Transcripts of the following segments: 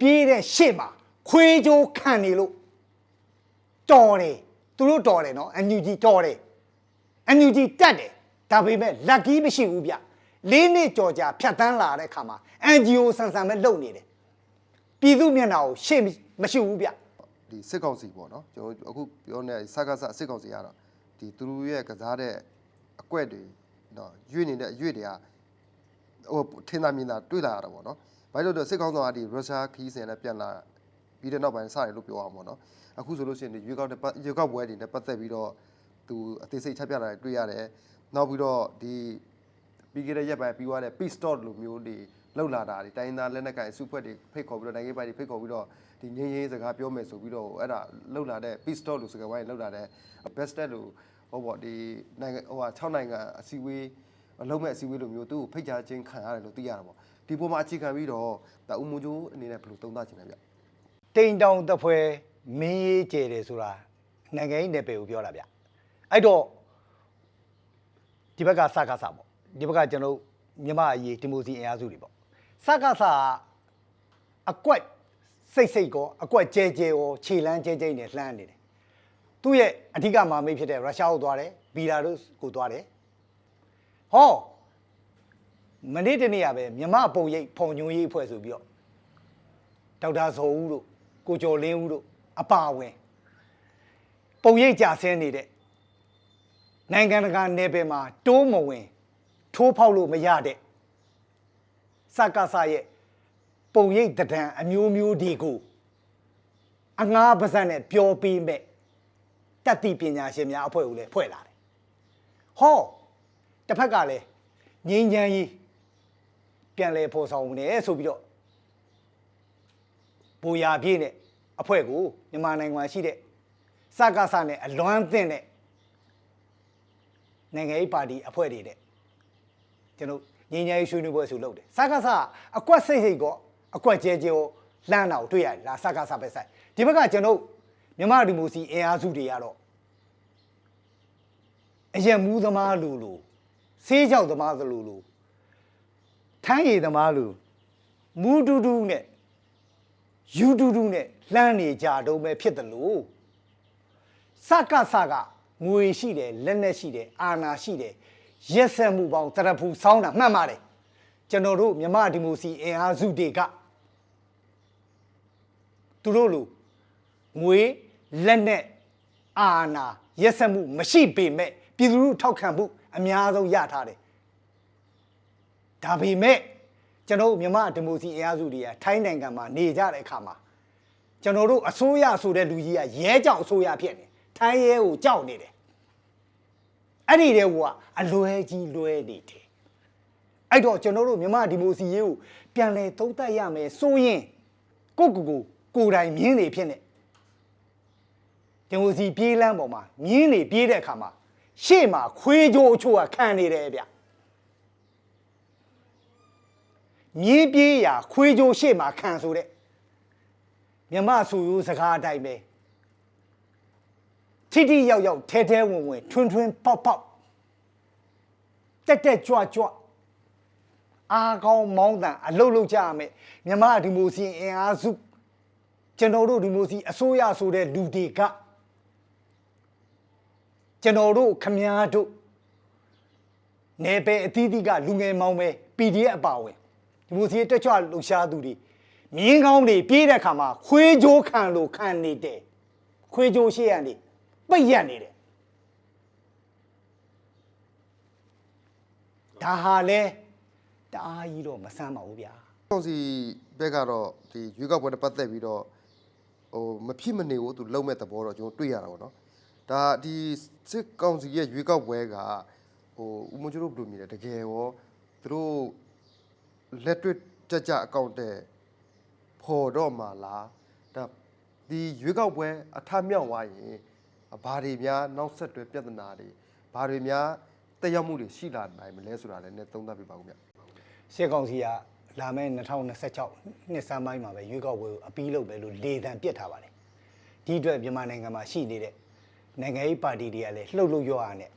ပြေးတဲ့ရှေ့မှာခွေးကြိုးခံနေလို့တော်တယ်သူတို့တော်တယ်နော်အန်ယူဂျီတော်တယ်အန်ယူဂျီတက်တယ်ဒါပေမဲ့လက်ကီးမရှိဘူးဗျလေးနှစ်ကြော်ကြာဖြတ်တန်းလာတဲ့ခါမှာအန်ဂျီအိုဆန်ဆန်ပဲလုံနေတယ်ပြည်သူမျက်နှာကိုရှေ့မရှိဘူးဗျဒီစစ်ကောင်စီပေါ့နော်ကျွန်တော်တို့အခုပြောနေစကားစစစ်ကောင်စီကတော့ဒီသူတို့ရဲ့ကစားတဲ့အကွက်တွေနော်ရွေ့နေတဲ့အရွေ့တွေကဟိုထင်းသာမြင်သာတွေ့လာရတာပေါ့နော် ဘာလို့လဲဆိုတော့စစ်ကောင်စီကဒီရုရှားခီးစင်နဲ့ပြန်လာပြီးတဲ့နောက်ပိုင်းစတယ်လို့ပြောအောင်ပေါ့နော်အခုဆိုလို့ရှိရင်ဒီရွေးကောက်တဲ့ပတ်ရွေးကောက်ပွဲတွေနဲ့ပတ်သက်ပြီးတော့သူအသေးစိတ်ချက်ပြတာတွေတွေ့ရတယ်နောက်ပြီးတော့ဒီပြီးခဲ့တဲ့ရက်ပိုင်းပြီးသွားတဲ့ peace talk လိုမျိုးတွေလောက်လာတာတွေတိုင်းသားလက်နက်ကိုင်စုဖွဲ့တွေဖိတ်ခေါ်ပြီးတော့နိုင်ငံရေးပိုင်းတွေဖိတ်ခေါ်ပြီးတော့ဒီငင်းရေးစကားပြောမယ်ဆိုပြီးတော့အဲ့ဒါလောက်လာတဲ့ peace talk လိုစကားဝိုင်းလောက်လာတဲ့ best step လိုဟောပေါ့ဒီနိုင်ငံဟိုဟာ6နိုင်ငံအစည်းအဝေးလုံးမဲ့အစည်းအဝေးလိုမျိုးသူ့ကိုဖိတ်ကြားခြင်းခံရတယ်လို့သိရတာပေါ့ ဒီပုံမှာအခြေခံပြီးတော့ဒါဥမိုးကျိုးအနေနဲ့ဘယ်လိုသုံးသပ်ချင်လဲဗျတိန်တောင်တဖွဲမင်းရေးကျဲတယ်ဆိုတာနိုင်ငံရေးနယ်ပယ်ကိုပြောတာဗျအဲ့တော့ဒီဘက်ကစကားစပေါ့ဒီဘက်ကကျွန်တော်တို့မြမအရေးဒီမိုစီအင်အားစုတွေပေါ့စကားစကအကွက်စိတ်စိတ်ကောအကွက်ကျဲကျဲရောခြေလန်းကျဲကျဲနဲ့လှမ်းနေတယ်သူ့ရဲ့အဓိကမဟာမိတ်ဖြစ်တဲ့ရုရှားကိုသွားတယ်ဘီလာရုစ်ကိုသွားတယ်ဟော မနေ့တနေ့ကပဲမြမပုံရိပ်ဖုံညွှန်းရေးအဖွဲ့ဆိုပြီးတော့ဒေါက်တာဇော်ဦးတို့ကိုကျော်လင်းဦးတို့အပါအဝင်ပုံရိပ်ကြဆင်းနေတဲ့နိုင်ငံတကာနယ်ပယ်မှာတိုးမဝင် ထိုးဖောက်လို့မရတဲ့စက္ကစရဲ့ပုံရိပ်တဒံအမျိုးမျိုးဒီကိုအငှားပါးစပ်နဲ့ပြောပေးမဲ့တတ်သိပညာရှင်များအဖွဲ့ကိုလည်းဖွဲ့လာတယ်ဟောတစ်ဖက်ကလည်းငြိမ်းချမ်းရေး ပြန်လဲဖော်ဆောင်နေဆိုပြီးတော့ဘူရာပြည့်နဲ့အဖွဲ့ကိုမြန်မာနိုင်ငံမှာရှိတဲ့စကားစနဲ့အလွမ်းသင့်တဲ့နိုင်ငံရေးပါတီအဖွဲ့တွေတဲ့ကျွန်တော်ငင်းညာရေးဆွေးနွေးပွဲဆိုလုပ်တယ်စကားစအကွက်စိတ်စိတ်ကောအကွက်ကျဲကျဲကိုလှမ်းတာကိုတွေ့ရတယ်လားစကားစပဲဆိုင်ဒီဘက်ကကျွန်တော်မြန်မာဒီမိုစီအင်အားစုတွေကတော့အရက်မူးသမားလူလူဆေးကြောက်သမားသလိုလူ ထမ်းရည်သမားလူမူးတူးတူးနဲ့ယူတူတူနဲ့လှမ်းနေကြတော့ပဲဖြစ်တယ်လို့စကစကငွေရှိတယ်လက်နက်ရှိတယ်အာဏာရှိတယ်ရက်ဆက်မှုပေါင်းတရဖူဆောင်းတာမှတ်ပါတယ်ကျွန်တော်တို့မြမဒီမိုစီအင်အားစုတွေကသူတို့လိုငွေလက်နက်အာဏာရက်ဆက်မှုမရှိပေမဲ့ပြည်သူလူထုထောက်ခံမှုအများဆုံးရထားတယ် ဒါပေမဲ့ကျွန်တော်တို့မြန်မာဒီမိုစီအင်အားစုတွေကထိုင်းနိုင်ငံမှာနေကြတဲ့အခါမှာကျွန်တော်တို့အစိုးရဆိုတဲ့လူကြီးကရဲကြောင်အစိုးရဖြစ်နေထိုင်းရဲကိုကြောက်နေတယ်အဲ့ဒီတဲ့ကအလွဲကြီးလွဲနေတယ်အဲ့တော့ကျွန်တော်တို့မြန်မာဒီမိုစီရေးကိုပြန်လဲသုံးသပ်ရမယ်ဆိုရင်ကိုယ့်ကိုယ်ကိုကိုယ်တိုင်မြင်းနေဖြစ်နေဒီမိုစီပြေးလမ်းပေါ်မှာမြင်းနေပြေးတဲ့အခါမှာရှေ့မှာခွေးကြိုးအချို့ကခံနေတယ်ဗျ မြင်းပြေးရာခွေးကြိုးရှေ့မှာခံဆိုတဲ့မြမဆူရိုးစကားအတိုင်းပဲထိထိရောက်ရောက်ထဲထဲဝင်ဝင်ထွန်းထွန်းပေါက်ပေါက်တက်တက်ကြွကြွအားကောင်းမောင်းတန်အလုတ်လုတ်ကြရမယ်မြမဒီမိုစီအင်အားစုကျွန်တော်တို့ဒီမိုစီအစိုးရဆိုတဲ့လူတွေကကျွန်တော်တို့ခမားတို့နေပယ်အသီးသီးကလူငယ်မောင်းပဲ PDF အပါဝင် ဒီမိုစီရဲ့တက်ကြွလှူရှားသူတွေမြင်းကောင်းတွေပြေးတဲ့ခါမှာခွေးကြိုးခံလို့ခံနေတယ်ခွေးကြိုးရှေ့ရနေပိတ်ရက်နေတယ်ဒါဟာလဲတအားကြီးတော့မဆမ်းပါဘူးဗျာကောင်စီဘက်ကတော့ဒီရွေးကောက်ပွဲနဲ့ပတ်သက်ပြီးတော့ဟိုမဖြစ်မနေဘူးသူလုံးမဲ့သဘောတော့ကျွန်တော်တွေ့ရတာပေါ့နော်ဒါဒီစစ်ကောင်စီရဲ့ရွေးကောက်ပွဲကဟိုဦးမကျိုးတို့ဘယ်လိုမြင်လဲတကယ်ရောသူတို့ လက်တွေ့ကြကြအကောင့်တဲ့ပေါ်တော့မှာလားဒါဒီရွေးကောက်ပွဲအထမြောက်သွားရင်ဘာတွေများနောက်ဆက်တွဲပြဿနာတွေဘာတွေများတက်ရောက်မှုတွေရှိလာနိုင်မလဲဆိုတာလည်းနည်းသုံးသပ်ပြပါဦးဗျစစ်ကောင်စီကလာမယ့်2026နှစ်စမ်းပိုင်းမှာပဲရွေးကောက်ပွဲကိုအပီးလုပ်ပဲလို့လေတံပြစ်ထားပါတယ်ဒီအတွက်မြန်မာနိုင်ငံမှာရှိနေတဲ့နိုင်ငံရေးပါတီတွေကလည်းလှုပ်လှုပ်ရောရနဲ့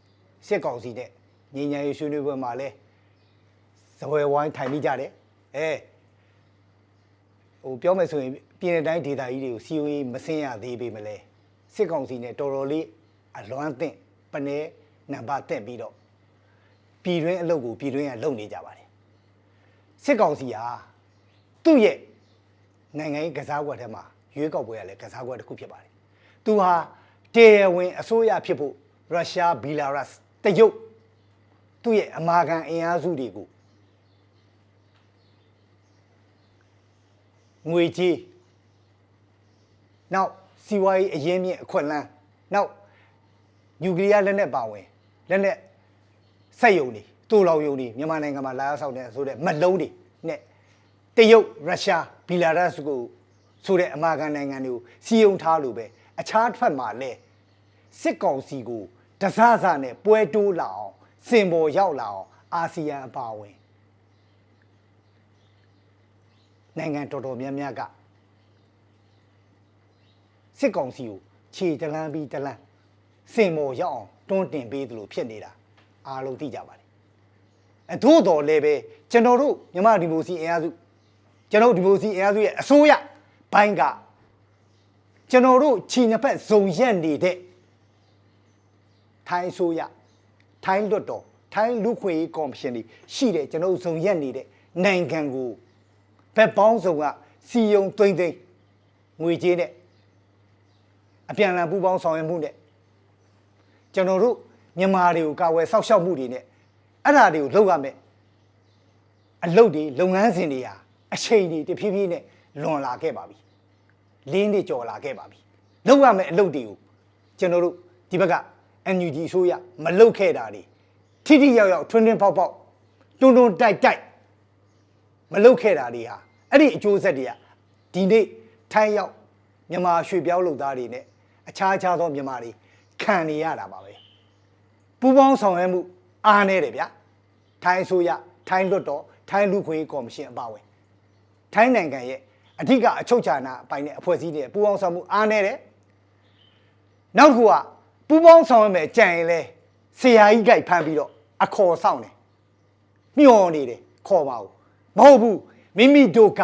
စစ်ကောင်စီနဲ့ညီညာရေးဆွေးနွေးပွဲမှာလည်း ဇဝဲဝိုင်းထိုင်မိကြတယ်အဲဟိုပြောမယ်ဆိုရင်ပြည်내တိုင်းဒေသကြီးတွေကိုစီယိုရေးမစင်းရသေးပေမလဲစစ်ကောင်စီနဲ့တော်တော်လေးအလွမ်းသင့်ပနေနံပါတ်တက်ပြီးတော့ပြည်တွင်းအလုပ်ကိုပြည်တွင်းကလုပ်နေကြပါတယ်စစ်ကောင်စီဟာသူ့ရဲ့နိုင်ငံရေးကစားကွက်ထဲမှာရွေးကောက်ပွဲရလဲကစားကွက်တစ်ခုဖြစ်ပါတယ်သူဟာတရားဝင်အစိုးရဖြစ်ဖို့ရုရှားဘီလာရုစ်တရုတ်သူ့ရဲ့အမာခံအင်အားစုတွေကို ငွေကြီးနောက်စီးပွားရေးအရင်းမြစ်အခွင့်အလန်းနောက်နျူကလ িয়ার လက်နက်ပါဝင်လက်နက်စက်ယုံတွေတူလောင်ယုံတွေမြန်မာနိုင်ငံမှာလာရောက်ဆောက်တဲ့ဆိုတဲ့မက်လုံးတွေနဲ့တရုတ်ရုရှားဘီလာရုစ်ကိုဆိုတဲ့အမာခံနိုင်ငံတွေကိုစီယုံထားလို့ပဲအခြားတစ်ဖက်မှာလဲစစ်ကောင်စီကိုတစစနဲ့ပွဲတိုးလာအောင်စင်ပေါ်ရောက်လာအောင်အာဆီယံအပါအဝင် နိုင်ငံတော်တော်များများကစစ်ကောင်စီကိုခြေတလန်းပြီးတလန်းစင်မော်ရောက်အောင်တွန်းတင်ပေးသလိုဖြစ်နေတာအားလုံးသိကြပါတယ်အထို့တော်လည်းပဲကျွန်တော်တို့မြန်မာဒီမိုစီအင်အားစုကျွန်တော်တို့ဒီမိုစီအင်အားစုရဲ့အစိုးရဘိုင်းကကျွန်တော်တို့ခြေနှစ်ဖက်ဇုံရက်နေတဲ့ထိုင်းအစိုးရထိုင်းလွတ်တော်ထိုင်းလူခွေရေးကော်မရှင်တွေရှိတဲ့ကျွန်တော်တို့ဇုံရက်နေတဲ့နိုင်ငံကို ဘက်ပေါင်းစုံကစီယုံသိမ့်သိမ့်ငွေကြေးနဲ့အပြန်အလှန်ပူးပေါင်းဆောင်ရွက်မှုနဲ့ကျွန်တော်တို့မြန်မာတွေကိုကာဝယ်စောင့်ရှောက်မှုတွေနဲ့အဲ့ဒါတွေကိုလုပ်ရမယ်အလုပ်တွေလုပ်ငန်းစဉ်တွေဟာအချိန်တွေတဖြည်းဖြည်းနဲ့လွန်လာခဲ့ပါပြီလင်းတွေကြော်လာခဲ့ပါပြီလုပ်ရမယ်အလုပ်တွေကိုကျွန်တော်တို့ဒီဘက်က NUG အစိုးရမလုပ်ခဲ့တာတွေထိထိရောက်ရောက်ထွန်းထွန်းပေါက်ပေါက်တွန်းတွန်းတိုက်တိုက် မလုတ်ခဲ့တာတွေဟာအဲ့ဒီအကျိုးဆက်တွေကဒီနေ့ထိုင်းရောက်မြန်မာရွှေပြောင်းလုပ်သားတွေနဲ့အခြားခြားသောမြန်မာတွေခံနေရတာပါပဲပူပေါင်းဆောင်ရွက်မှုအားနေတယ်ဗျထိုင်းအစိုးရထိုင်းလွတ်တော်ထိုင်းလူခွင့်ရေးကော်မရှင်အပါအဝင်ထိုင်းနိုင်ငံရဲ့အဓိကအချုပ်ချာနာအပိုင်းနဲ့အဖွဲ့အစည်းတွေပူပေါင်းဆောင်မှုအားနေတယ်နောက်တစ်ခုကပူပေါင်းဆောင်ရွက်မယ်ကြံရင်လဲဆရာကြီးကြိုက်ဖမ်းပြီးတော့အခေါ်ဆောင်တယ်မျောနေတယ်ခေါ်ပါဦး မဟုတ်ဘူးမိမိတို့က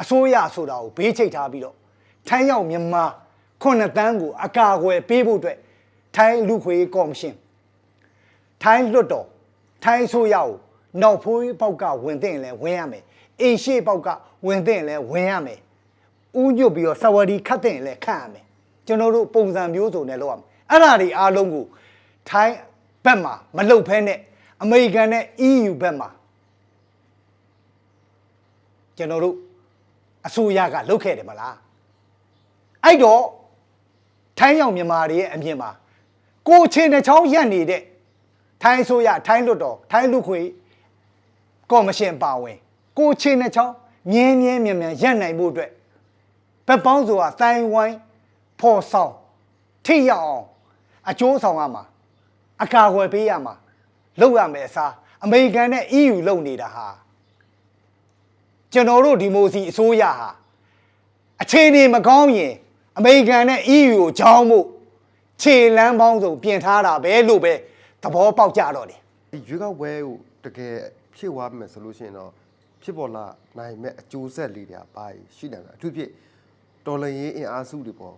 အစိုးရဆိုတာကိုဘေးချိတ်ထားပြီးတော့ထိုင်းရောက်မြန်မာခုနှစ်တန်းကိုအကာအကွယ်ပေးဖို့အတွက်ထိုင်းလူခွေကော်မရှင်ထိုင်းလွတ်တော်ထိုင်းဆိုရကိုနောက်ဖိုးပေါက်ကဝင်တဲ့ရင်လဲဝင်ရမယ်အင်ရှိပေါက်ကဝင်တဲ့ရင်လဲဝင်ရမယ်ဥညွတ်ပြီးတော့စဝဒီခတ်တဲ့ရင်လဲခတ်ရမယ်ကျွန်တော်တို့ပုံစံမျိုးစုံနဲ့လုပ်ရမယ်အဲ့ဒါတွေအားလုံးကိုထိုင်းဘက်မှာမလုပ်ဖဲနဲ့အမေရိကန်နဲ့ EU ဘက်မှာ ကျွန်တော်တို့အစိုးရကလုပ်ခဲ့တယ်မလားအဲ့တော့ထိုင်းရောက်မြန်မာတွေရဲ့အမြင်မှာကိုယ်ချင်းတစ်ချောင်းရက်နေတဲ့ထိုင်းအစိုးရထိုင်းလွတ်တော်ထိုင်းလူခွေကော်မရှင်ပါဝင် ကိုယ်ချင်းတစ်ချောင်းမြင်းမြင်းမြန်မြန်ရက်နိုင်မှုအတွက်ဘက်ပေါင်းဆိုတာတိုင်ဝိုင်းဖော်ဆောင်ထိရောက်အောင်အကျိုးဆောင်ရမှာအကာအကွယ်ပေးရမှာလုပ်ရမယ်အစားအမေရိကန်နဲ့ EU လုပ်နေတာဟာ ကျွန်တော်တို့ဒီမိုစီအစိုးရဟာအခြေအနေမကောင်းရင်အမေရိကန်နဲ့ EU ကိုကြောင်းဖို့ခြေလမ်းပေါင်းစုံပြင်ထားတာပဲလို့ပဲသဘောပေါက်ကြတော့တယ်ဒီရွေးကောက်ပွဲကိုတကယ်ဖြစ်သွားမယ်ဆိုလို့ရှိရင်တော့ဖြစ်ပေါ်လာနိုင်မဲ့အကျိုးဆက်လေးတွေကပါရှိတယ်အထူးဖြင့်တော်လန်ရေးအင်အားစုတွေပေါ်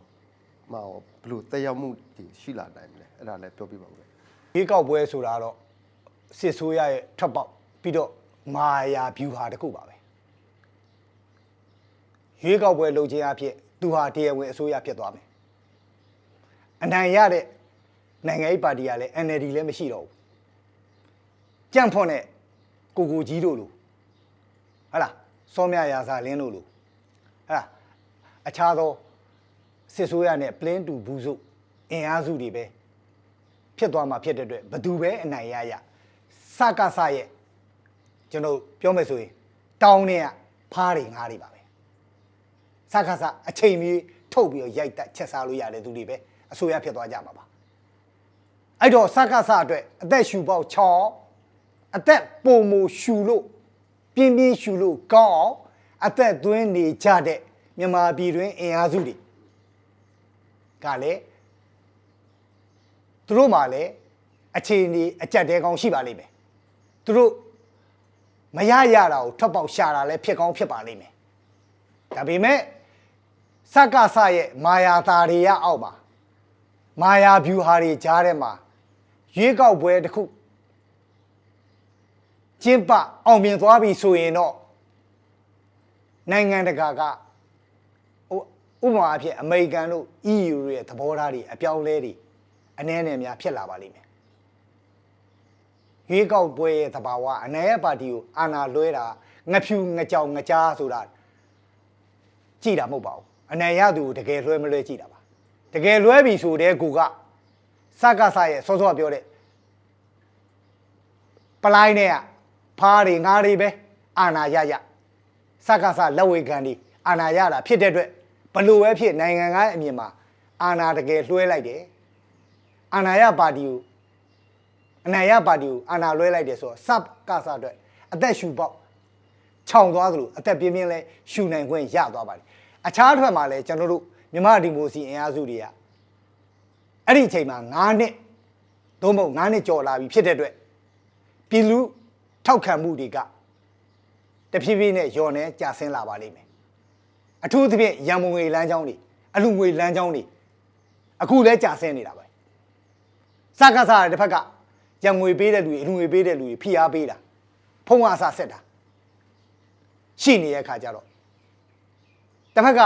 မှာရောဘယ်လိုတက်ရောက်မှုတွေရှိလာနိုင်မလဲအဲ့ဒါလည်းပြောပြပါဦးမယ်ရွေးကောက်ပွဲဆိုတာတော့စစ်ဆိုးရရဲ့ထွက်ပေါက်ပြီးတော့မာယာဗျူဟာတစ်ခုပါပဲ ရွေးကောက်ပွဲလုပ်ခြင်းအဖြစ်သူဟာတရားဝင်အစိုးရဖြစ်သွားမယ်အနိုင်ရတဲ့နိုင်ငံရေးပါတီကလည်း NLD လည်းမရှိတော့ဘူးကြံ့ဖွန်တဲ့ကိုကိုကြီးတို့လိုဟဟလားစောမြရာစာလင်းတို့လိုဟဟလားအခြားသောစစ်ဆိုးရနဲ့ plan to ဘူးစုအင်အားစုတွေပဲဖြစ်သွားမှာဖြစ်တဲ့အတွက်ဘသူပဲအနိုင်ရရစကစရဲ့ကျွန်တော်ပြောမယ်ဆိုရင်တောင်းနေကဖားတွေငားတွေပါပဲ စကစအချိန်မီထုတ်ပြီးတော့ရိုက်တက်ချက်စားလို့ရတဲ့သူတွေပဲအစိုးရဖြစ်သွားကြမှာပါအဲ့တော့စကစအတွက်အသက်ရှူပေါက်6အသက်ပုံမူရှူလို့ပြင်းပြင်းရှူလို့ကောင်းအောင်အသက်သွင်းနေကြတဲ့မြန်မာပြည်တွင်အင်အားစုတွေကလည်းသူတို့မှလည်းအခြေအနေအကြက်တဲကောင်းရှိပါလိမ့်မယ်သူတို့မရရတာကိုထွက်ပေါက်ရှာတာလည်းဖြစ်ကောင်းဖြစ်ပါလိမ့်မယ်ဒါပေမဲ့ စက္ကစရဲ့မာယာသားတွေရအောက်မှာမာယာဗျူဟာတွေကြားထဲမှာရွေးကောက်ပွဲတစ်ခုကျင်းပအောင်မြင်သွားပြီဆိုရင်တော့နိုင်ငံတကာကဟိုဥပမာအဖြစ်အမေရိကန်တို့ EU တို့ရဲ့သဘောထားတွေအပြောင်းအလဲတွေအနည်းနဲ့များဖြစ်လာပါလိမ့်မယ်ရွေးကောက်ပွဲရဲ့သဘာဝအနိုင်ရပါတီကိုအာဏာလွှဲတာငဖြူငကြောင်ငကြားဆိုတာကြည်တာမဟုတ်ပါဘူး အနိုင်ရသူကိုတကယ်လွှဲမလွှဲကြည်တာပါတကယ်လွှဲပြီဆိုတဲ့ကူကစကစရဲ့စောစောကပြောတဲ့ပလိုင်းနဲ့ကဖားတွေငါးတွေပဲအာဏာရရစကစလက်ဝေခံတွေအာဏာရတာဖြစ်တဲ့အတွက်ဘလို့ပဲဖြစ်နိုင်ငံကအမြင်မှာအာဏာတကယ်လွှဲလိုက်တယ်အာဏာရပါတီကိုအနိုင်ရပါတီကိုအာဏာလွှဲလိုက်တယ်ဆိုတော့စပ်ကစားအတွက်အသက်ရှူပေါက်ခြောင်သွားသလိုအသက်ပြင်းပြင်းလဲရှူနိုင်ခွင့်ရသွားပါတယ် အခြားတစ်ဖက်မှာလည်းကျွန်တော်တို့မြမဒီမိုစီအင်အားစုတွေကအဲ့ဒီအချိန်မှာ9နှစ်သို့မဟုတ်9နှစ်ကျော်လာပြီဖြစ်တဲ့အတွက်ပြည်လူထောက်ခံမှုတွေကတဖြည်းဖြည်းနဲ့ညော်နေကျဆင်းလာပါလိမ့်မယ်အထူးသဖြင့်ရန်မုံငွေလမ်းကြောင်းတွေအလူငွေလမ်းကြောင်းတွေအခုလည်းကျဆင်းနေတာပဲစကားစားတဲ့တစ်ဖက်ကရံငွေပေးတဲ့လူတွေအလူငွေပေးတဲ့လူတွေဖိအားပေးတာဖုံးအားစားဆက်တာရှိနေတဲ့အခါကျတော့ တစ်ဖက်က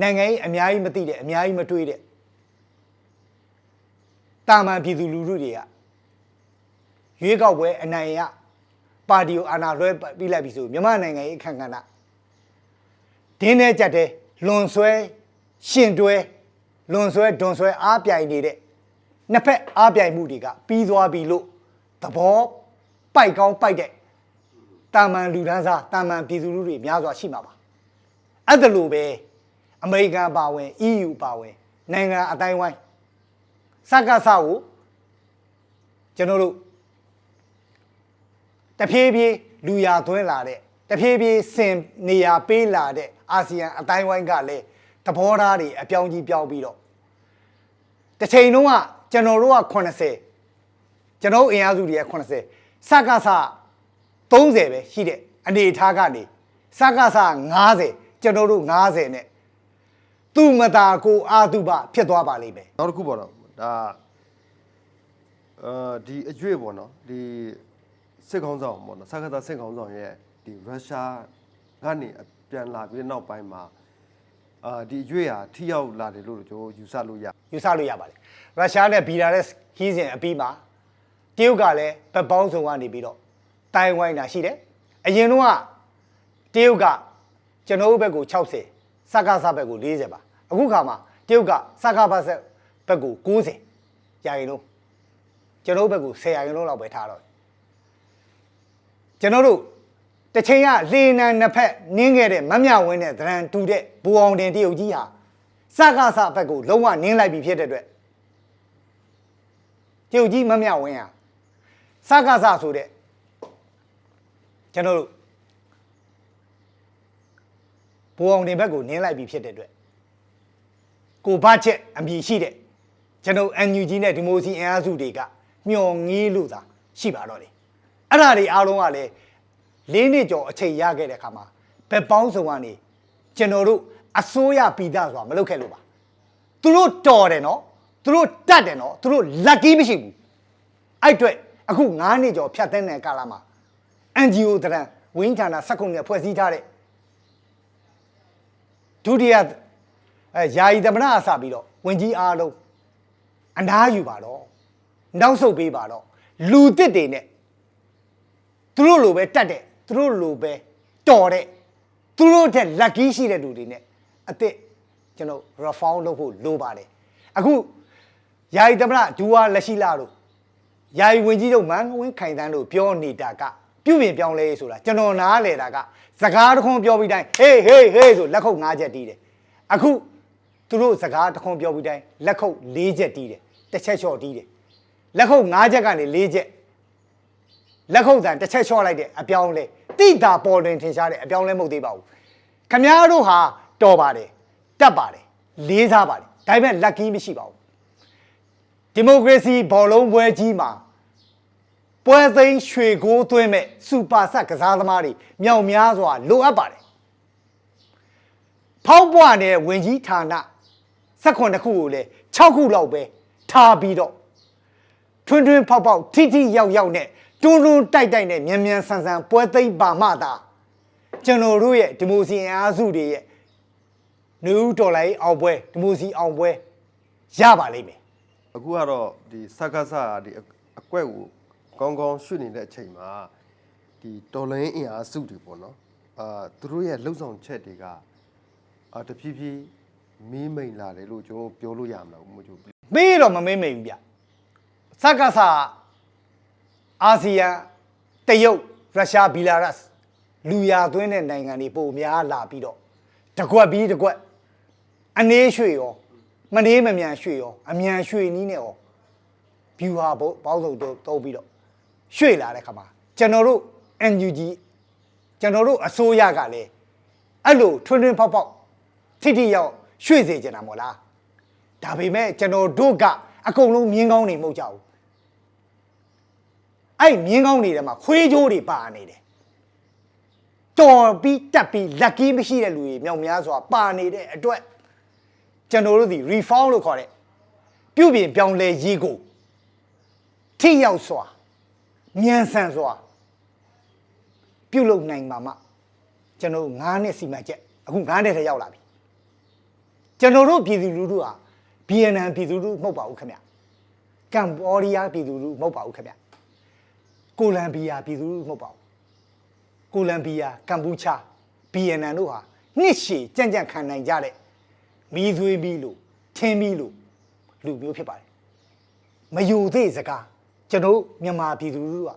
နိုင်ငံရေးအများကြီးမသိတဲ့အများကြီးမတွေးတဲ့တာမန်ပြည်သူလူထုတွေကရွေးကောက်ပွဲအနိုင်ရပါတီကိုအာဏာလွှဲပြီးလိုက်ပြီဆိုမြန်မာနိုင်ငံရေးအခန့်ကဏ္ဍဒင်းနဲ့ကြက်တဲ့လွန်ဆွဲရှင်တွဲလွန်ဆွဲဒွန်ဆွဲအားပြိုင်နေတဲ့နှစ်ဖက်အားပြိုင်မှုတွေကပြီးသွားပြီလို့သဘောပိုက်ကောင်းပိုက်တဲ့ တာမန်လူဒန်းစားတာမန်ပြည်သူလူတွေများစွာရှိမှာပါအဲ့ဒါလိုပဲအမေရိကန်ပါဝင် EU ပါဝင်နိုင်ငံအတိုင်းဝိုင်းစကားဆကိုကျွန်တော်တို့တဖြည်းဖြည်းလူရသွင်းလာတဲ့တဖြည်းဖြည်းစင်နေရာပေးလာတဲ့အာဆီယံအတိုင်းဝိုင်းကလည်းသဘောထားတွေအပြောင်းကြီးပြောင်းပြီးတော့တစ်ချိန်လုံးကကျွန်တော်တို့က80ကျွန်တော်တို့အင်အားစုတွေက80စကစ 30ပဲရှိတဲ့အနေအထားကနေစကစ90ကျွန်တော်တို့90နဲ့သူမတာကိုအာတုပဖြစ်သွားပါလိမ့်မယ်နောက်တစ်ခုပေါ့နော်ဒါအာဒီအရွေ့ပေါ့နော်ဒီစစ်ကောင်းဆောင်ပေါ့နော်စကားသားစစ်ကောင်းဆောင်ရဲ့ဒီရုရှားကနေပြန်လာပြီးတဲ့နောက်ပိုင်းမှာအာဒီအရွေ့ဟာထိရောက်လာတယ်လို့ကျွန်တော်ယူဆလို့ရယူဆလို့ရပါတယ်ရုရှားနဲ့ဘီလာတဲ့ခီးစဉ်အပြီးမှာတရုတ်ကလည်းဗက်ပေါင်းစုံကနေပြီးတော့ တိုင်ဝိုင်းတာရှိတယ်အရင်တော့ကတရုတ်ကကျွန်တော်တို့ဘက်ကို60စကားစဘက်ကို40ပါအခုခါမှာတရုတ်ကစကားဘက်ဘက်ကို90ရာရင်လုံးကျွန်တော်တို့ဘက်ကို10ရာရင်လုံးလောက်ပဲထားတော့တယ်ကျွန်တော်တို့တစ်ချိန်ကလေနံနှစ်ဖက်နင်းခဲ့တဲ့မမြဝင်းတဲ့ဒရန်တူတဲ့ဘူအောင်တင်တရုတ်ကြီးဟာစကားစဘက်ကိုလုံးဝနင်းလိုက်ပြီဖြစ်တဲ့အတွက်ကျုပ်ကြီးမမြဝင်းဟာစကားစဆိုတဲ့ ကျွန်တော်တို့ဘူအောင်တင်ဘက်ကိုနင်းလိုက်ပြီဖြစ်တဲ့အတွက်ကိုဘတ်ချက်အမည်ရှိတဲ့ကျွန်တော် NUG နဲ့ဒီမိုစီအင်အားစုတွေကမျောငေးလို့သာရှိပါတော့တယ်အဲ့ဒါတွေအားလုံးကလည်းလေးနှစ်ကျော်အချိန်ရခဲ့တဲ့အခါမှာဘက်ပေါင်းစုံကနေကျွန်တော်တို့အစိုးရပြည်သားဆိုတာမလုပ်ခဲ့လို့ပါသူတို့တော်တယ်နော်သူတို့တတ်တယ်နော်သူတို့လက်ကီးမရှိဘူးအဲ့အတွက်အခု9နှစ်ကျော်ဖြတ်သန်းတဲ့ကာလမှာ NGO တရံဝင်းဌာနစက္ကုနဲ့ဖွဲ့စည်းထားတဲ့ဒုတိယအဲယာယီသမနာအစပြီးတော့ဝင်ကြီးအားလုံးအနားယူပါတော့နောက်ဆုတ်ပေးပါတော့လူတစ်တွေနဲ့သူတို့လိုပဲတတ်တဲ့သူတို့လိုပဲတော်တဲ့သူတို့ထက်လက်ကီးရှိတဲ့လူတွေနဲ့အစ်စ်ကျွန်တော် reform လုပ်ဖို့လိုပါတယ်အခုယာယီသမနာဒူဝါလက်ရှိလာတို့ယာယီဝင်ကြီးတို့မန်ဝင်းခိုင်တန်းတို့ပြောနေတာက ပြုပြင်ပြောင်းလဲရေးဆိုတာကျွန်တော်နားလေတာကစကားတစ်ခွန်းပြောပြီးတိုင်းဟေးဟေးဟေးဆိုလက်ခုပ်၅ချက်တီးတယ်အခုသူတို့စကားတစ်ခွန်းပြောပြီးတိုင်းလက်ခုပ်၄ချက်တီးတယ်တစ်ချက်လျှော့တီးတယ်လက်ခုပ်၅ချက်ကနေ၄ချက်လက်ခုပ်တန်တစ်ချက်လျှော့လိုက်တယ်အပြောင်းလဲတိတာပေါ်တွင်ထင်ရှားတဲ့အပြောင်းလဲမဟုတ်သေးပါဘူးခမားတို့ဟာတော်ပါတယ်တက်ပါတယ်လေးစားပါတယ်ဒါပေမဲ့လက်ကီးမရှိပါဘူးဒီမိုကရေစီဘောလုံးပွဲကြီးမှာ ပွဲသိမ်းရွှေကိုးသွင်းမဲ့စူပါဆက်ကစားသမားတွေမြောက်များစွာလိုအပ်ပါတယ်ဖောက်ပွားနေတဲ့ဝင်ကြီးဌာန16ခုကိုလည်း6ခုလောက်ပဲထားပြီးတော့ထွန်းထွန်းဖောက်ဖောက်ထိထိရောက်ရောက်နဲ့တွန်းတွန်းတိုက်တိုက်နဲ့မြန်မြန်ဆန်ဆန်ပွဲသိမ်းပါမှသာကျွန်တော်တို့ရဲ့ဒီမိုစီအင်အားစုတွေရဲ့နယူးဒေါ်လာရေးအောင်ပွဲဒီမိုစီအောင်ပွဲရပါလိမ့်မယ်အခုကတော့ဒီစကားစဒီအအကွက်ကို ကောင်းကောင်းရွှေ့နေတဲ့အချိန်မှာဒီတော်လိုင်းအင်အားစုတွေပေါ့နော်အာသူတို့ရဲ့လှုပ်ဆောင်ချက်တွေကအာတဖြည်းဖြည်းမီးမိန်လာတယ်လို့ကျွန်တော်ပြောလို့ရမလားဦးမို့ကျိုးမေးတော့မမေးမိဘူးဗျစက္ကစအာဆီယံတရုတ်ရုရှားဘီလာရုစ်လူရသွင်းတဲ့နိုင်ငံတွေပုံများလာပြီးတော့တကွက်ပြီးတကွက်အနေရွှေရောမနေမမြန်ရွှေရောအမြန်ရွှေနီးနဲ့ရောဘီဟာဘောပေါင်းစုံတော့တုံးပြီးတော့ ရွှေလာတဲ့ခါမှာကျွန်တော်တို့ NUG ကျွန်တော်တို့အစိုးရကလည်းအဲ့လိုထွန်းထွန်းဖောက်ဖောက်ထိထိရောက်ရွှေ့စေချင်တာမို့လားဒါပေမဲ့ကျွန်တော်တို့ကအကုန်လုံးမြင်းကောင်းနေမဟုတ်ကြဘူးအဲ့မြင်းကောင်းတွေထဲမှာခွေးကြိုးတွေပါနေတယ်တော်ပြီးတက်ပြီးလက်ကီးမရှိတဲ့လူတွေမြောက်များစွာပါနေတဲ့အတွက်ကျွန်တော်တို့ဒီ reform လို့ခေါ်တဲ့ပြုပြင်ပြောင်းလဲရေးကိုထိရောက်စွာ မြန်ဆန်စွာပြုလုပ်နိုင်မှာမှကျွန်တော်9နှစ်စီမံချက်အခု9နှစ်ထဲရောက်လာပြီကျွန်တော်တို့ပြည်သူလူထုဟာဗီယက်နမ်ပြည်သူလူထုမဟုတ်ပါဘူးခင်ဗျကမ်ဘောဒီးယားပြည်သူလူထုမဟုတ်ပါဘူးခင်ဗျကိုလံဘီယာပြည်သူလူထုမဟုတ်ပါဘူးကိုလံဘီယာကမ်ပူချာဗီယက်နမ်တို့ဟာနှစ်ရှည်ကြံ့ကြံ့ခံနိုင်ကြတဲ့မီးသွေးပြီးလို့ထင်းပြီးလို့လူမျိုးဖြစ်ပါတယ်မယူသေးစကား ကျွန်တော်တို့မြန်မာပြည်သူလူထုက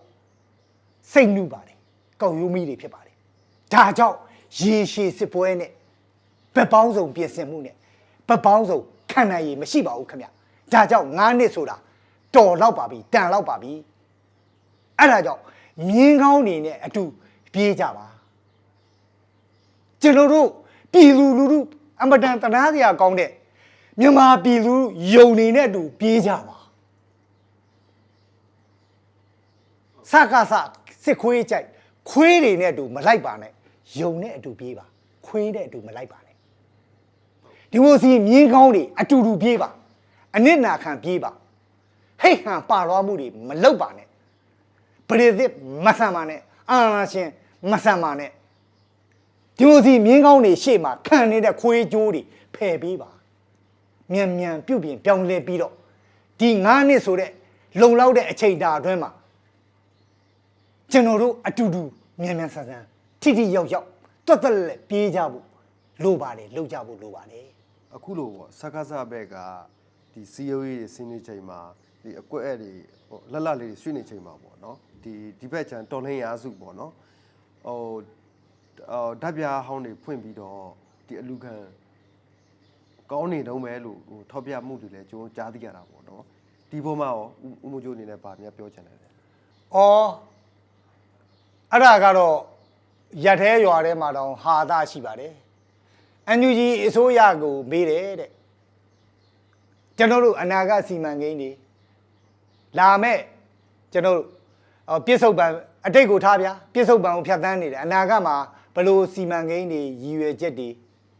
စိတ်နှုပါတယ်ကောက်ရိုးမီးတွေဖြစ်ပါတယ်ဒါကြောင့်ရေရှည်စစ်ပွဲနဲ့ဘက်ပေါင်းစုံပြင်ဆင်မှုနဲ့ဘက်ပေါင်းစုံခံနိုင်ရည်မရှိပါဘူးခင်ဗျဒါကြောင့်9နှစ်ဆိုတာတော်တော့ပါပြီတန်တော့ပါပြီအဲ့ဒါကြောင့်မြင်းကောင်းနေနဲ့အတူပြေးကြပါကျွန်တော်တို့ပြည်သူလူထုအမတန်တနာစရာကောင်းတဲ့မြန်မာပြည်သူယုံနေနဲ့အတူပြေးကြပါ စကားစစစ်ခွေးကြိုက်ခွေးတွေနဲ့အတူမလိုက်ပါနဲ့ယုံနဲ့အတူပြေးပါခွေးနဲ့အတူမလိုက်ပါနဲ့ဒီမိုစီမြင်းကောင်းတွေအတူတူပြေးပါအနစ်နာခံပြေးပါဟိတ်ဟန်ပါလွားမှုတွေမလုပ်ပါနဲ့ပရိသတ်မဆန်ပါနဲ့အာနာရှင်မဆန်ပါနဲ့ဒီမိုစီမြင်းကောင်းတွေရှေ့မှာခံနေတဲ့ခွေးကြိုးတွေဖယ်ပေးပါမြန်မြန်ပြုတ်ပြင်ပြောင်းလဲပြီးတော့ဒီ9နှစ်ဆိုတဲ့လုံလောက်တဲ့အချိန်တာအတွင်းမှာ ကျွန်တော်တို့အတူတူမြန်မြန်ဆန်ဆန်ထိထိရောက်ရောက်တွတ်တက်လက်ပြေးကြဖို့လိုပါတယ်လှုပ်ကြဖို့လိုပါတယ်အခုလို့ပေါ့စကားစဘက်ကဒီ COE တွေဆင်းနေချိန်မှာဒီအကွက်အဲ့တွေဟိုလက်လက်လေးတွေရွှေ့နေချိန်မှာပေါ့နော်ဒီဒီဘက်ချန်တော်လှန်ရာစုပေါ့နော်ဟိုအော်ဓာတ်ပြားဟောင်းတွေဖွင့်ပြီးတော့ဒီအလူခံကောင်းနေတော့မဲလို့ဟိုထောက်ပြမှုတွေလည်းကျွန်တော်ကြားသိရတာပေါ့နော်ဒီပေါ်မှာရောဦးဦးမိုးကျိုးအနေနဲ့ဗာများပြောချင်တယ်လဲ။အော် အဲ့ဒါကတော့ရက်သေးရွာထဲမှာတောင်ဟာတာရှိပါတယ်။ NUG အစိုးရကိုမေးတယ်တဲ့။ကျွန်တော်တို့အနာဂတ်စီမံကိန်းတွေလာမဲ့ကျွန်တော်တို့အော်ပြစ္ဆုတ်ပံအတိတ်ကိုထားဗျာပြစ္ဆုတ်ပံကိုဖြတ်တန်းနေတယ်အနာဂတ်မှာဘယ်လိုစီမံကိန်းတွေရည်ရွယ်ချက်တွေဟ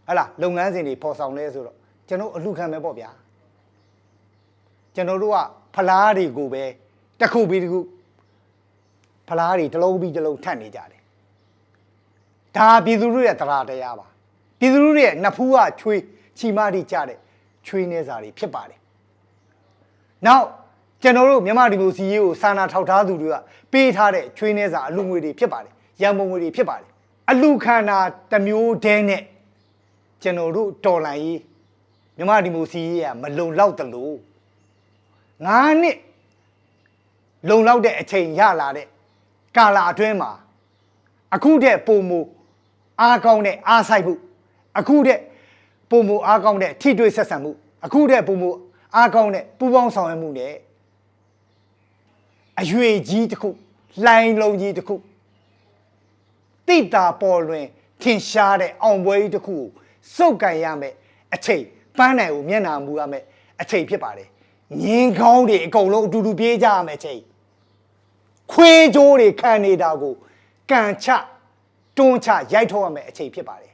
ဟလားလုပ်ငန်းစဉ်တွေပေါ်ဆောင်လဲဆိုတော့ကျွန်တော်အလှခံမယ်ပေါ့ဗျာ။ကျွန်တော်တို့ကဖလားတွေကိုပဲတစ်ခုပြီးတစ်ခု ဖလားတွေတစ်လုံးပြီးတစ်လုံးထပ်နေကြတယ်ဒါပြည်သူတို့ရဲ့တရားတရားပါပြည်သူတို့ရဲ့နှစ်ဖူးကချွေးချီမတိကြတဲ့ချွေးနေစာတွေဖြစ်ပါတယ်နောက်ကျွန်တော်တို့မြန်မာဒီမိုစီရေးကိုစာနာထောက်ထားသူတွေကပေးထားတဲ့ချွေးနေစာအလူငွေတွေဖြစ်ပါတယ်ရန်ပုံငွေတွေဖြစ်ပါတယ်အလူခန္ဓာတစ်မျိုးတည်းနဲ့ကျွန်တော်တို့တော်လန်ရေးမြန်မာဒီမိုစီရေးကမလုံလောက်တလို့ငါးနှစ်လုံလောက်တဲ့အချိန်ရလာတဲ့ ကာလာအတွင်းမှာအခုတဲ့ပုံမူအားကောင်းတဲ့အားဆိုင်မှုအခုတဲ့ပုံမူအားကောင်းတဲ့ထိတွေ့ဆက်ဆံမှုအခုတဲ့ပုံမူအားကောင်းတဲ့ပူးပေါင်းဆောင်ရွက်မှုနဲ့အရွေကြီးတစ်ခုလှိုင်းလုံးကြီးတစ်ခုတိတာပေါ်လွင်ထင်ရှားတဲ့အောင်ပွဲကြီးတစ်ခုကိုစုပ်ကန်ရမယ်အချိန်ပန်းနိုင်ကိုမျက်နှာမူရမယ်အချိန်ဖြစ်ပါတယ်ငင်းကောင်းတွေအကုန်လုံးအတူတူပြေးကြရမယ်အချိန် ခွေးကြိုးတွေခံနေတာကိုကန်ချတွန်းချရိုက်ထုတ်ရမယ်အချိန်ဖြစ်ပါတယ်